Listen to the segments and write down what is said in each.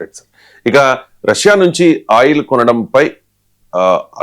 Right sir ఇక Russia నుంచి oil కొనడంపై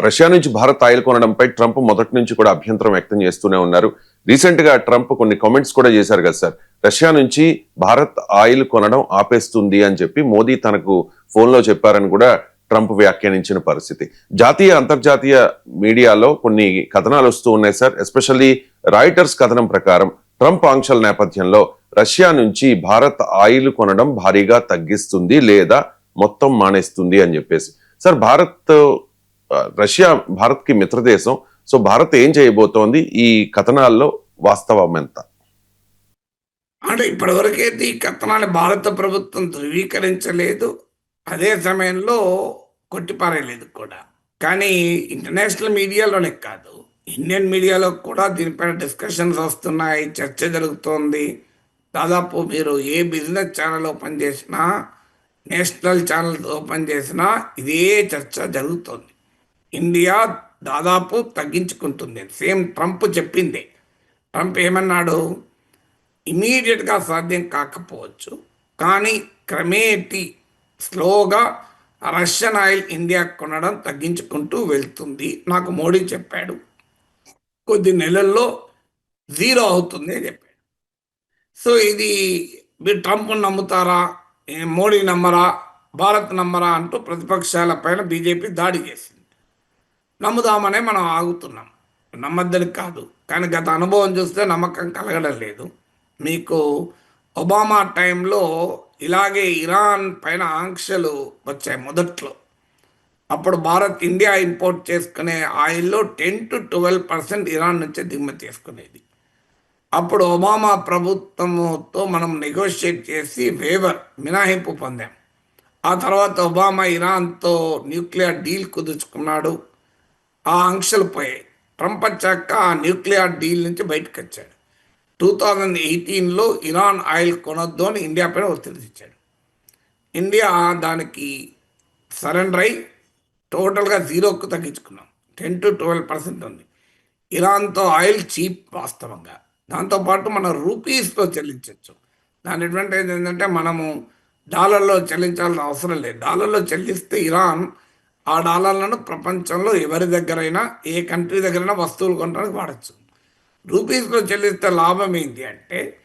రష్యా నుంచి భారత్ ఆయిల్ కొనడంపై ట్రంప్ మొదటి నుంచి కూడా అభ్యంతరం వ్యక్తం చేస్తూనే ఉన్నారు. రీసెంట్గా ట్రంప్ కొన్ని కామెంట్స్ కూడా చేశారు కదా సార్ రష్యా నుంచి భారత్ ఆయిల్ కొనడం ఆపేస్తుంది అని చెప్పి మోదీ తనకు ఫోన్లో చెప్పారని కూడా ట్రంప్ వ్యాఖ్యానించిన పరిస్థితి. జాతీయ అంతర్జాతీయ మీడియాలో కొన్ని కథనాలు వస్తూ ఉన్నాయి సార్ ఎస్పెషల్లీ రాయిటర్స్ కథనం ప్రకారం ట్రంప్ ఆంక్షల నేపథ్యంలో రష్యా నుంచి భారత్ ఆయిల్ కొనడం భారీగా తగ్గిస్తుంది లేదా మొత్తం మానేస్తుంది అని చెప్పేసి. సార్ భారత్ రష్యా భారత్కి మిత్రదేశం. సో భారత్ ఏం చేయబోతోంది? ఈ కథనాల్లో వాస్తవం ఎంత? అంటే ఇప్పటివరకైతే ఈ కథనాన్ని భారత ప్రభుత్వం ధృవీకరించలేదు. అదే సమయంలో కొట్టిపారేయలేదు కూడా. కానీ ఇంటర్నేషనల్ మీడియాలోనే కాదు. ఇండియన్ మీడియాలో కూడా దీనిపైన డిస్కషన్స్ వస్తున్నాయి చర్చ జరుగుతోంది. దాదాపు మీరు ఏ బిజినెస్ ఛానల్ ఓపెన్ చేసినా నేషనల్ ఛానల్ ఓపెన్ చేసినా ఇదే చర్చ జరుగుతోంది. ఇండియా దాదాపు తగ్గించుకుంటుంది. సేమ్ ట్రంప్ చెప్పింది. ట్రంప్ ఏమన్నాడు? ఇమీడియట్గా సాధ్యం కాకపోవచ్చు కానీ క్రమేటి స్లోగా రష్యన్ ఆయిల్ ఇండియా కొనడం తగ్గించుకుంటూ వెళ్తుంది నాకు మోడీ చెప్పాడు. కొద్ది నెలల్లో జీరో అవుతుంది అని చెప్పాడు. సో ఇది మీరు ట్రంప్ నమ్ముతారా? మోడీ నమ్మరా? భారత్ నమ్మరా అంటూ ప్రతిపక్షాల పైన బీజేపీ దాడి చేసింది. నమ్ముదామనే మనం ఆగుతున్నాం. నమ్మద్దని కాదు. కానీ గత అనుభవం చూస్తే నమ్మకం కలగడం లేదు. మీకు ఒబామా టైంలో ఇలాగే ఇరాన్ పైన ఆంక్షలు వచ్చాయి మొదట్లో. అప్పుడు భారత్ ఇండియా ఇంపోర్ట్ చేసుకునే ఆయిల్లో ten to twelve percent Iran నుంచే దిగుమతి చేసుకునేది. అప్పుడు ఒబామా ప్రభుత్వంతో మనం నెగోషియేట్ చేసి వేవర్ మినహాయింపు పొందాం. ఆ తర్వాత ఒబామా ఇరాన్తో న్యూక్లియర్ డీల్ కుదుర్చుకున్నాడు. ఆ ఆంక్షలు పోయాయి. ట్రంప్ వచ్చాక ఆ న్యూక్లియర్ డీల్ నుంచి బయటకు వచ్చాడు. టూ థౌజండ్ ఎయిటీన్లో ఇరాన్ ఆయిల్ కొనొద్దు అని ఇండియా పైన ఒత్తిడి తెచ్చాడు. ఇండియా దానికి సరెండర్ అయి టోటల్గా జీరోకు తగ్గించుకున్నాం. టెన్ టు ట్వెల్వ్ పర్సెంట్ ఉంది. ఇరాన్తో ఆయిల్ చీప్ వాస్తవంగా. దాంతోపాటు మనం రూపీస్లో చెల్లించవచ్చు దాని అడ్వాంటేజ్ ఏంటంటే మనము డాలర్లో చెల్లించాల్సిన అవసరం లేదు. డాలర్లో చెల్లిస్తే ఇరాన్ ఆ డాలర్లను ప్రపంచంలో ఎవరి దగ్గరైనా ఏ కంట్రీ దగ్గరైనా వస్తువులు కొనడానికి వాడచ్చు. రూపీస్లో చెల్లిస్తే లాభం ఏంటి అంటే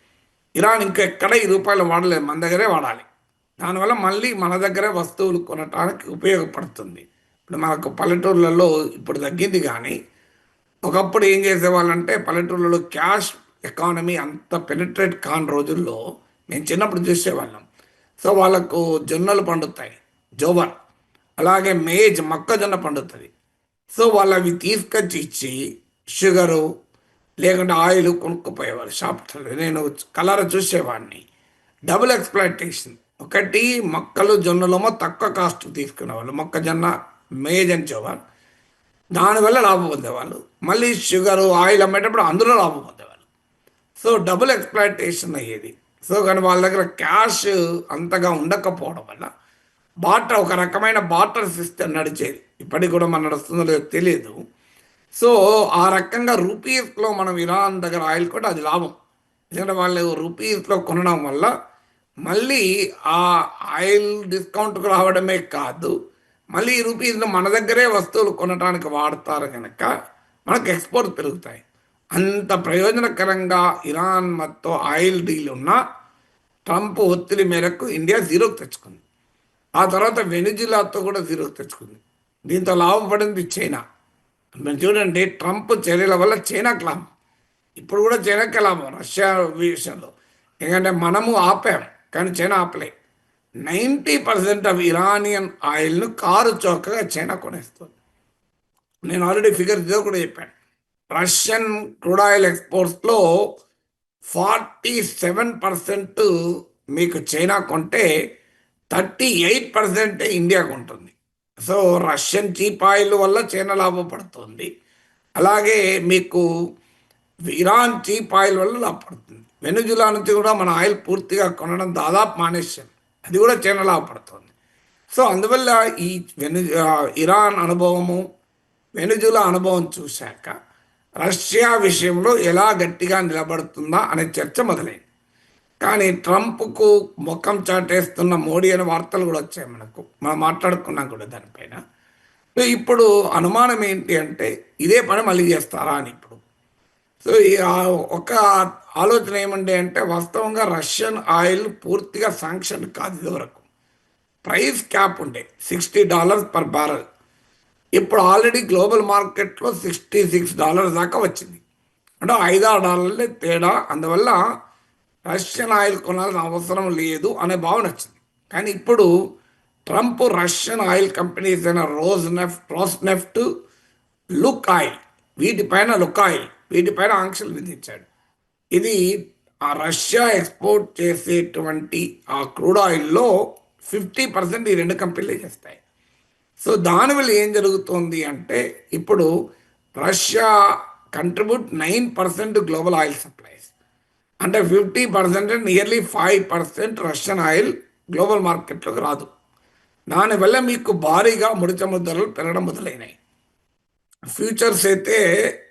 ఇరాన్ ఇంకెక్కడ ఈ రూపాయలు వాడలేదు. మన దగ్గరే వాడాలి. దానివల్ల మళ్ళీ మన దగ్గరే వస్తువులు కొనడానికి ఉపయోగపడుతుంది. ఇప్పుడు మనకు పల్లెటూర్లలో ఇప్పుడు తగ్గింది కానీ ఒకప్పుడు ఏం చేసేవాళ్ళంటే పల్లెటూర్లలో క్యాష్ ఎకానమీ అంత పెనిట్రేట్ కాని రోజుల్లో మేము చిన్నప్పుడు చూసేవాళ్ళం. సో వాళ్ళకు జొన్నలు పండుతాయి జోవర్ అలాగే మేజ్ మొక్కజొన్న పండుతుంది. సో వాళ్ళు అవి తీసుకొచ్చి ఇచ్చి షుగరు లేకుంటే ఆయిల్ కొనుక్కుపోయేవారు షాప్ నేను కలర్ చూసేవాడిని. Double exploitation. ఒకటి మొక్కలు జొన్నలేమో తక్కువ కాస్ట్ తీసుకునేవాళ్ళు. మొక్కజొన్న మేజ్ అని చెప్పారు దానివల్ల లాభం పొందేవాళ్ళు. మళ్ళీ షుగరు ఆయిల్ అమ్మేటప్పుడు అందులో లాభం పొందేవాళ్ళు. సో డబుల్ ఎక్స్ప్లాయిటేషన్ అయ్యేది. సో కానీ వాళ్ళ దగ్గర క్యాష్ అంతగా ఉండకపోవడం వల్ల బాటర్ ఒక రకమైన బాటర్ సిస్టమ్ నడిచేది. ఇప్పటికి కూడా మన నడుస్తుందో లేదో తెలియదు సో ఆ రకంగా రూపీస్లో మనం ఇరాన్ దగ్గర ఆయిల్ కూడా అది లాభం. ఎందుకంటే వాళ్ళు రూపీస్లో కొనడం వల్ల మళ్ళీ ఆ ఆయిల్ డిస్కౌంట్కు రావడమే కాదు మళ్ళీ ఈ రూపీస్ను మన దగ్గరే వస్తువులు కొనడానికి వాడతారు కనుక మనకు ఎక్స్పోర్ట్ పెరుగుతాయి. అంత ప్రయోజనకరంగా ఇరాన్ మొత్తం ఆయిల్ డీల్ ఉన్న ట్రంప్ ఒత్తిడి మేరకు ఇండియా జీరోకి తెచ్చుకుంది. ఆ తర్వాత వెనిజులాతో కూడా జీరోకి తెచ్చుకుంది. దీంతో లాభపడింది చైనా. మీరు చూడండి ట్రంప్ చర్యల వల్ల చైనాకి లాభం. ఇప్పుడు కూడా చైనాకి లాభం రష్యా విషయంలో. ఎందుకంటే మనము ఆపాం కానీ చైనా ఆపలే. నైంటీ పర్సెంట్ ఆఫ్ ఇరానియన్ ఆయిల్ను కారు చౌకగా చైనా కొనేస్తుంది. నేను ఆల్రెడీ ఫిగర్ ఇదో కూడా చెప్పాను. రష్యన్ క్రూడ్ ఆయిల్ ఎక్స్పోర్ట్స్లో ఫార్టీ సెవెన్ పర్సెంట్ మీకు చైనా కొంటే థర్టీ ఎయిట్ పర్సెంట్ ఇండియాకు ఉంటుంది సో రష్యన్ చీప్ ఆయిల్ వల్ల చైనా లాభపడుతుంది. అలాగే మీకు ఇరాన్ చీప్ ఆయిల్ వల్ల లాభపడుతుంది. వెనుజులా నుంచి కూడా మన ఆయిల్ పూర్తిగా కొనడం దాదాపు మానేశాం అది కూడా చైనా లాభపడుతుంది. సో అందువల్ల ఈ వెను ఇరాన్ అనుభవము వెనుజులా అనుభవం చూశాక రష్యా విషయంలో ఎలా గట్టిగా నిలబడుతుందా అనే చర్చ మొదలైంది. కానీ ట్రంప్కు ముఖం చాటేస్తున్న మోడీ అనే వార్తలు కూడా వచ్చాయి మనకు. మనం మాట్లాడుకున్నాం కూడా దానిపైన. సో ఇప్పుడు అనుమానం ఏంటి అంటే ఇదే పని మళ్ళీ చేస్తారా అని ఇప్పుడు. సో ఈ ఒక ఆలోచన ఏమండి అంటే వాస్తవంగా రష్యన్ ఆయిల్ పూర్తిగా శాంక్షన్ కాదు ఇదివరకు. ప్రైస్ క్యాప్ ఉండే సిక్స్టీ డాలర్స్ పర్ బ్యారల్ ఇప్పుడు ఆల్రెడీ గ్లోబల్ మార్కెట్లో సిక్స్టీ సిక్స్ డాలర్స్ దాకా వచ్చింది. అంటే ఐదారు డాలర్లే తేడా. అందువల్ల రష్యన్ ఆయిల్ కొనాల్సిన అవసరం లేదు అనే భావన వచ్చింది. కానీ ఇప్పుడు ట్రంప్ రష్యన్ ఆయిల్ కంపెనీస్ అయిన Rosneft Rosneft Lukoil వీటిపైన లుక్ ఆయిల్ వీటిపైన ఆంక్షలు విధించాడు. ఇది ఆ రష్యా ఎక్స్పోర్ట్ చేసేటువంటి ఆ క్రూడ్ ఆయిల్లో ఫిఫ్టీ పర్సెంట్ ఈ రెండు కంపెనీలే చేస్తాయి. సో దానివల్ల ఏం జరుగుతుంది అంటే ఇప్పుడు Russia contribute nine percent global oil supplies అంటే fifty percent nearly five percent Russian oil global మార్కెట్లోకి రాదు. దానివల్ల మీకు భారీగా ముడి చమురు పెరగడం మొదలైనాయి. ఫ్యూచర్స్ అయితే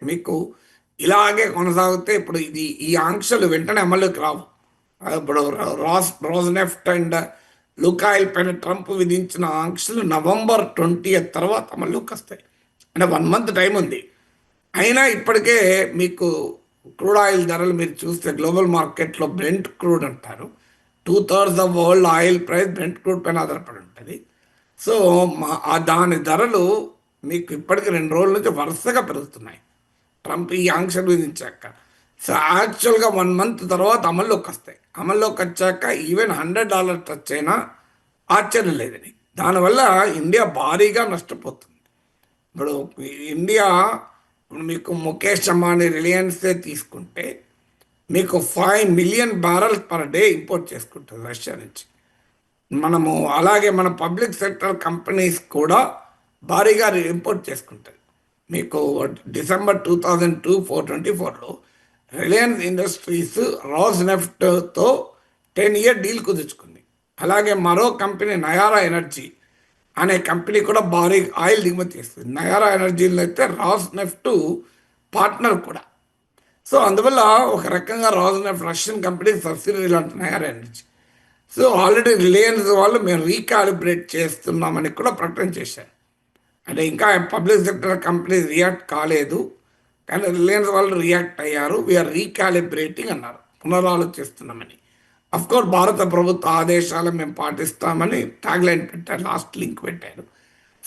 మీకు ఇలాగే కొనసాగితే ఇప్పుడు ఇది ఈ ఆంక్షలు వెంటనే అమలుకి రావు. ఇప్పుడు రాస్ రోజ్నెఫ్ట్ అండ్ లుకాయిల్ పైన ట్రంప్ విధించిన ఆంక్షలు నవంబర్ ట్వంటీ తర్వాత అమల్లోకి వస్తాయి. అంటే వన్ మంత్ టైం ఉంది. అయినా ఇప్పటికే మీకు క్రూడ్ ఆయిల్ ధరలు మీరు చూస్తే గ్లోబల్ మార్కెట్లో బ్రెంట్ క్రూడ్ అంటారు. Two thirds of world oil price Brent crude పైన ఆధారపడి ఉంటుంది. సో మా- ఆ దాని ధరలు మీకు ఇప్పటికి రెండు రోజుల నుంచి వరుసగా పెరుగుతున్నాయి. ట్రంప్ ఈ ఆంక్షలు విధించాక. సో యాక్చువల్గా వన్ మంత్ తర్వాత అమల్లోకి వస్తాయి. అమల్లోకి వచ్చాక ఈవెన్ హండ్రెడ్ డాలర్ టచ్ అయినా ఆశ్చర్యం లేదని దానివల్ల ఇండియా భారీగా నష్టపోతుంది. ఇప్పుడు ఇండియా మీకు ముఖేష్ అంబానీ రిలయన్సే తీసుకుంటే మీకు five million barrels per day import చేసుకుంటుంది రష్యా నుంచి. మనము అలాగే మన పబ్లిక్ సెక్టర్ కంపెనీస్ కూడా భారీగా ఇంపోర్ట్ చేసుకుంటాయి. మీకు December two thousand two four twenty ఫోర్లో రిలయన్స్ ఇండస్ట్రీస్ రాజ్ నెఫ్ట్తో టెన్ ఇయర్ డీల్ కుదుర్చుకుంది. అలాగే మరో కంపెనీ నయారా ఎనర్జీ అనే కంపెనీ కూడా భారీ ఆయిల్ దిగుమతి చేస్తుంది. నయారా ఎనర్జీలో అయితే రాస్ నెఫ్ట్ పార్ట్నర్ కూడా. సో అందువల్ల ఒక రకంగా Rosneft Russian company subsidy లాంటి Nayara energy. So already Reliance వాళ్ళు మేము రీకాలిబ్రేట్ చేస్తున్నామని కూడా ప్రకటన చేశారు. అంటే ఇంకా పబ్లిక్ సెక్టర్ కంపెనీ రియాక్ట్ కాలేదు. కానీ రిలయన్స్ వాళ్ళు రియాక్ట్ అయ్యారు. వీఆర్ రీకాలిబ్రేటింగ్ అన్నారు. పునరాలోచిస్తున్నామని. అఫ్కోర్స్ భారత ప్రభుత్వ ఆదేశాలు మేము పాటిస్తామని ట్యాగ్ లైన్ పెట్టారు లాస్ట్ లింక్ పెట్టారు.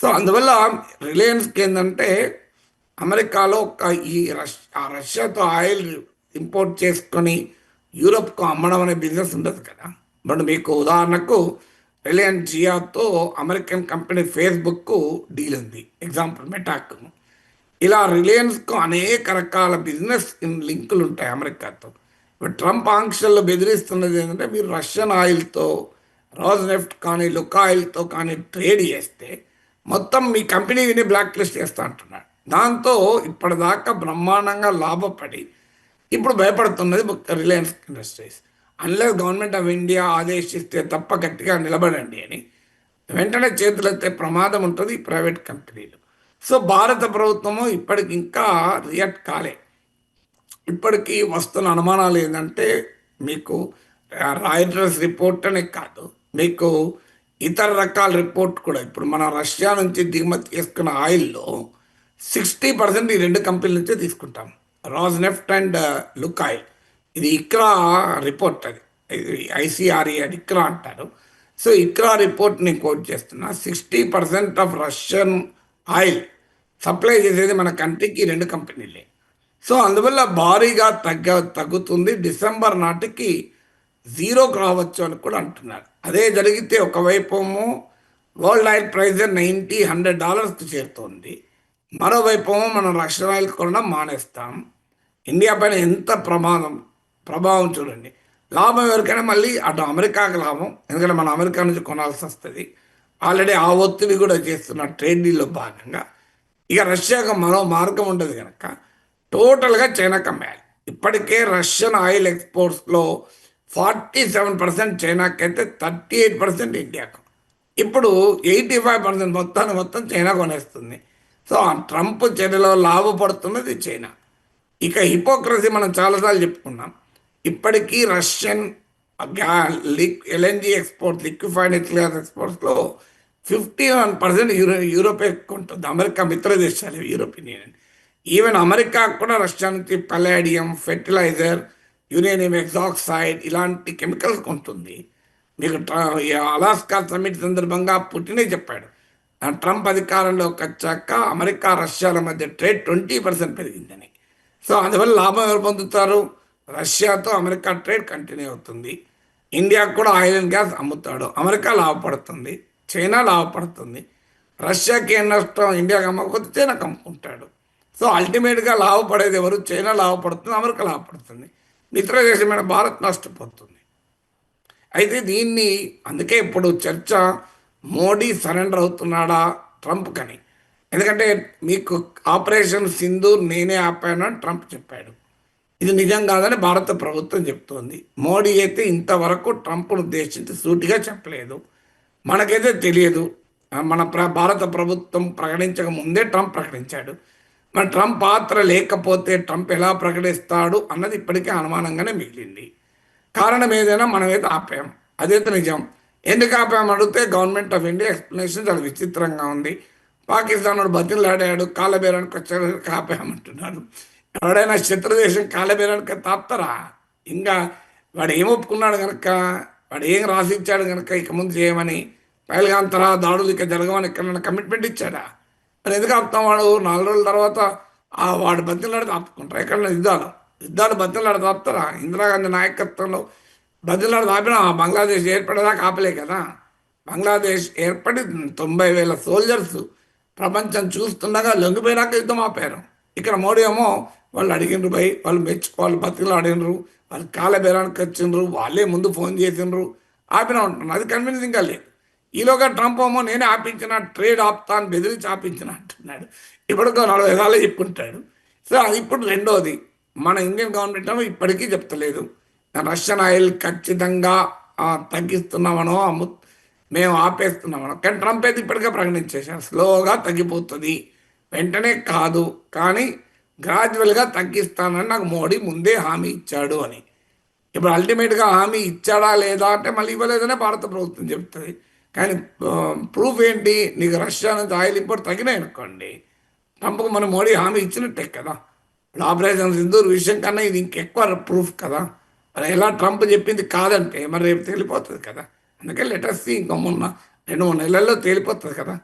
సో అందువల్ల రిలయన్స్కి ఏంటంటే అమెరికాలో ఒక ఈ రష్ ఆ రష్యాతో ఆయిల్ ఇంపోర్ట్ చేసుకొని యూరప్కు అమ్మడం అనే బిజినెస్ ఉండదు కదా. బట్ మీకు ఉదాహరణకు రిలయన్స్ జియాతో అమెరికన్ కంపెనీ ఫేస్బుక్ డీల్ ఉంది. ఎగ్జాంపుల్ మెటాక్ ఇలా రిలయన్స్కు అనేక రకాల బిజినెస్ లింకులు ఉంటాయి అమెరికాతో. ఇప్పుడు ట్రంప్ ఆంక్షల్లో బెదిరిస్తున్నది ఏంటంటే మీరు రష్యన్ ఆయిల్తో రోజ్ నెఫ్ట్ కానీ లుక్ ఆయిల్తో కానీ ట్రేడ్ చేస్తే మొత్తం మీ కంపెనీని బ్లాక్ లిస్ట్ చేస్తా అంటున్నాడు. దాంతో ఇప్పటిదాకా బ్రహ్మాండంగా లాభపడి ఇప్పుడు భయపడుతున్నది Reliance Industries. Unless government of India ఆదేశిస్తే తప్ప గట్టిగా నిలబడండి అని వెంటనే చేతులెత్తే ప్రమాదం ఉంటుంది ఈ ప్రైవేట్ కంపెనీలు. సో భారత ప్రభుత్వము ఇప్పటికి ఇంకా రియాక్ట్ కాలే. ఇప్పటికీ వస్తున్న అనుమానాలు ఏంటంటే మీకు రాయిటర్స్ రిపోర్ట్ అనే కాదు మీకు ఇతర రకాల రిపోర్ట్ కూడా. ఇప్పుడు మన రష్యా నుంచి దిగుమతి చేసుకున్న ఆయిల్లో సిక్స్టీ పర్సెంట్ ఈ రెండు కంపెనీల నుంచే తీసుకుంటాం. Rosneft and Lukoil ఇది ఇక్రా రిపోర్ట్ అది. ఐసీఆర్ఈ అని ఇక్రా అంటారు. సో ఇక్రా రిపోర్ట్ నేను కోట్ చేస్తున్నా sixty percent of Russian oil supply చేసేది మన కంట్రీకి రెండు కంపెనీలే. సో అందువల్ల భారీగా తగ్గ తగ్గుతుంది. డిసెంబర్ నాటికి జీరోకి రావచ్చు అని కూడా అంటున్నారు. అదే జరిగితే ఒకవైపు ఏమో world oil price ninety hundred డాలర్స్కి చేరుతుంది. మరోవైపు మనం రష్యన్ ఆయిల్ కొనడం మానేస్తాం. ఇండియా పైన ఎంత ప్రమాదం ప్రభావం చూడండి. లాభం ఎవరికైనా మళ్ళీ అటు అమెరికాకి లాభం. ఎందుకంటే మనం అమెరికా నుంచి కొనాల్సి వస్తుంది. ఆల్రెడీ ఆ ఒత్తిడి కూడా చేస్తున్న ట్రేడ్ డీల్లో భాగంగా ఇక రష్యాకు మరో మార్గం ఉండదు కనుక టోటల్గా చైనా కమ్మేయాలి. ఇప్పటికే రష్యన్ ఆయిల్ ఎక్స్పోర్ట్స్లో ఫార్టీ సెవెన్ పర్సెంట్ చైనాకి అయితే థర్టీ ఎయిట్ పర్సెంట్ ఇండియాకు. ఇప్పుడు ఎయిటీ ఫైవ్ పర్సెంట్ మొత్తాన్ని మొత్తం చైనా కొనేస్తుంది. సో ఆ ట్రంప్ చర్యలో లాభపడుతున్నది చైనా. ఇక హిపోక్రసీ మనం చాలాసార్లు చెప్పుకున్నాం. ఇప్పటికీ రష్యన్ లిక్ ఎల్ఎన్జి ఎక్స్పోర్ట్ లిక్విఫైడ్ నెచురల్ ఎక్స్పోర్ట్స్లో ఫిఫ్టీ వన్ పర్సెంట్ యూరో యూరోపే ఉంటుంది అమెరికా మిత్ర దేశాలు యూరోపియన్ యూనియన్. ఈవెన్ అమెరికా కూడా రష్యా నుంచి పలాడియం ఫెర్టిలైజర్ యురేనియం ఎగ్జాక్సైడ్ ఇలాంటి కెమికల్స్ కొంటుంది. మీకు అలాస్కా సమ్మిట్ సందర్భంగా పుట్టినే చెప్పాడు. ఆ ట్రంప్ అధికారంలోకి వచ్చాక అమెరికా రష్యాల మధ్య ట్రేడ్ ట్వంటీ పర్సెంట్ పెరిగిందని. సో అందువల్ల లాభం ఎవరు పొందుతారు? రష్యాతో అమెరికా ట్రేడ్ కంటిన్యూ అవుతుంది. ఇండియా కూడా ఆయిల్ అండ్ గ్యాస్ అమ్ముతాడు. అమెరికా లాభపడుతుంది. చైనా లాభపడుతుంది. రష్యాకి ఏం నష్టం? ఇండియాకి అమ్మకపోతే చైనా అమ్ముకుంటాడు సో అల్టిమేట్గా లాభపడేది ఎవరు? చైనా లాభపడుతుంది అమెరికా లాభపడుతుంది. మిత్ర దేశమైన భారత్ నష్టపోతుంది. అయితే దీన్ని అందుకే ఇప్పుడు చర్చ మోడీ సరెండర్ అవుతున్నాడా ట్రంప్ కని. ఎందుకంటే మీకు ఆపరేషన్ సింధు నేనే ఆపాను అని ట్రంప్ చెప్పాడు. ఇది నిజం కాదని భారత ప్రభుత్వం చెప్తోంది. మోడీ అయితే ఇంతవరకు ట్రంప్ను ఉద్దేశించి సూటిగా చెప్పలేదు. మనకైతే తెలియదు. మన ప్ర భారత ప్రభుత్వం ప్రకటించక ముందే ట్రంప్ ప్రకటించాడు. మన ట్రంప్ పాత్ర లేకపోతే ట్రంప్ ఎలా ప్రకటిస్తాడు అన్నది ఇప్పటికే అనుమానంగానే మిగిలింది. కారణం ఏదైనా మనమైతే ఆపాం. అదైతే నిజం. ఎందుకు ఆపాం అడిగితే గవర్నమెంట్ ఆఫ్ ఇండియా ఎక్స్ప్లెనేషన్ చాలా విచిత్రంగా ఉంది. పాకిస్తాన్ వాడు బతిలాడాడు కాలబేరానికి వచ్చాడు ఆపామంటున్నాడు ఎవడైనా శత్రుదేశం కాలబేరానికి తాప్తరా? ఇంకా వాడు ఏం ఒప్పుకున్నాడు కనుక? వాడు ఏం రాసిచ్చాడు కనుక ఇక ముందు చేయమని పైలగాంతరా దాడులు ఇక జరగమని ఇక్కడ కమిట్మెంట్ ఇచ్చాడా? మరి ఎందుకు ఆపుతాం వాడు? నాలుగు రోజుల తర్వాత ఆ వాడు బతిలాడితే ఆపుకుంటారు? ఎక్కడ యుద్ధాలు. యుద్ధాలు బతిలాడితే ఆపుతారా? ఇందిరాగాంధీ నాయకత్వంలో బతిలాడితే ఆపినా బంగ్లాదేశ్ ఏర్పడేదాకా ఆపలే కదా. బంగ్లాదేశ్ ఏర్పడి తొంభై వేల సోల్జర్స్ ప్రపంచం చూస్తుండగా లొంగిపోయినాక యుద్ధం ఆపారు. ఇక్కడ మోడీ ఏమో వాళ్ళు అడిగినరు భయ్ వాళ్ళు మెచ్చుకోవాలి బతికలు అడిగినరు వాళ్ళు కాల బేరానికి వచ్చిండ్రు వాళ్ళే ముందు ఫోన్ చేసిండ్రు. ఆపినా ఉంటున్నారు అది కన్విన్సింగ్గా లేదు. ఈలోగా ట్రంప్ ఏమో నేనే ఆపించిన ట్రేడ్ ఆపుతా అని బెదిరించి ఆపించిన అంటున్నాడు. ఇప్పుడు నాలుగు నలభై సార్లు చెప్పుకుంటాడు సో అది ఇప్పుడు రెండోది. మన ఇండియన్ గవర్నమెంట్ ఏమో ఇప్పటికీ చెప్తలేదు. రష్యన్ ఆయిల్ ఖచ్చితంగా తగ్గిస్తున్నామనో అమ్ము మేము ఆపేస్తున్నామనో. కానీ ట్రంప్ అయితే ఇప్పటికే ప్రకటించేశారు స్లోగా తగ్గిపోతుంది. వెంటనే కాదు. కానీ గ్రాడ్యువల్గా తగ్గిస్తానని నాకు మోడీ ముందే హామీ ఇచ్చాడు అని. ఇప్పుడు అల్టిమేట్గా హామీ ఇచ్చాడా లేదా అంటే మళ్ళీ ఇవ్వలేదనే భారత ప్రభుత్వం చెప్తుంది. కానీ ప్రూఫ్ ఏంటి? నీకు రష్యా నుంచి ఆయిల్ ఇంపోర్ట్ తగినాయి అనుకోండి. ట్రంప్కు మన మోడీ హామీ ఇచ్చినట్టే కదా. ఇప్పుడు ఆపరేషన్ సింధూర్ విషయం కన్నా ఇది ఇంకెక్కువ ప్రూఫ్ కదా. మరి ఎలా ట్రంప్ చెప్పింది కాదంటే మరి రేపు తేలిపోతుంది కదా. అందుకే లెటర్స్ ఇంకా మొన్న రెండు మూడు నెలల్లో తేలిపోతుంది కదా.